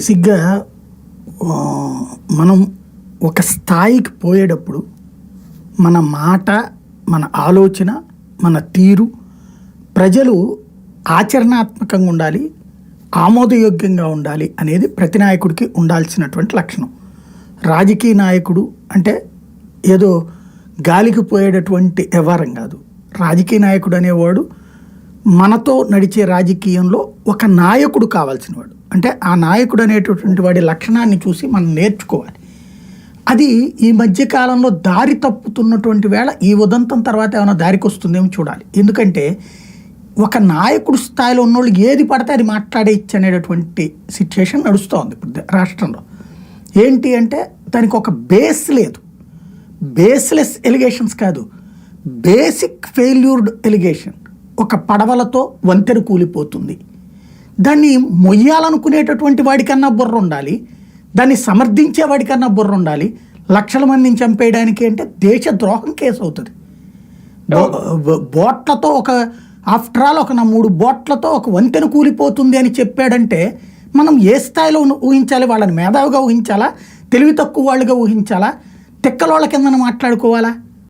బేసిక్గా మనం ఒక స్థాయికి పోయేటప్పుడు మన మాట మన ఆలోచన మన తీరు ప్రజలు ఆచరణాత్మకంగా ఉండాలి ఆమోదయోగ్యంగా ఉండాలి అనేది ప్రతి నాయకుడికి ఉండాల్సినటువంటి లక్షణం. రాజకీయ నాయకుడు అంటే ఏదో గాలికి పోయేటటువంటి వ్యవహారం కాదు. రాజకీయ నాయకుడు అనేవాడు మనతో నడిచే రాజకీయంలో ఒక నాయకుడు కావాల్సినవాడు. అంటే ఆ నాయకుడు అనేటటువంటి వాడి లక్షణాన్ని చూసి మనం నేర్చుకోవాలి. అది ఈ మధ్యకాలంలో దారి తప్పుతున్నటువంటి వేళ ఈ ఉదంతం తర్వాత ఏమైనా దారికి వస్తుందేమో చూడాలి. ఎందుకంటే ఒక నాయకుడు స్థాయిలో ఉన్నోళ్ళు ఏది పడితే అది మాట్లాడేయచ్చు అనేటటువంటి సిచ్యుయేషన్ నడుస్తోంది ఇప్పుడు రాష్ట్రంలో. ఏంటి అంటే దానికి ఒక బేస్ లేదు. బేస్లెస్ ఎలిగేషన్స్ కాదు. బేసిక్ ఫెయిల్యూర్డ్ ఎలిగేషన్ ఒక పడవలతో వంతెన కూలిపోతుంది. దాన్ని మొయ్యాలనుకునేటటువంటి వాడికన్నా బుర్ర ఉండాలి దాన్ని సమర్థించే వాడికన్నా బుర్ర ఉండాలి లక్షల మందిని చంపేయడానికి అంటే దేశ ద్రోహం కేసు అవుతుంది బోట్లతో ఒక ఆఫ్టర్ ఆల్ ఒక నా మూడు బోట్లతో ఒక వంతెన కూలిపోతుంది అని చెప్పాడంటే మనం ఏ స్థాయిలో ఊహించాలి? వాళ్ళని మేధావిగా ఊహించాలా? తెలివి తక్కువ వాళ్ళుగా ఊహించాలా? తిక్కలోళ్ళ కిందన మాట్లాడుకోవాలా?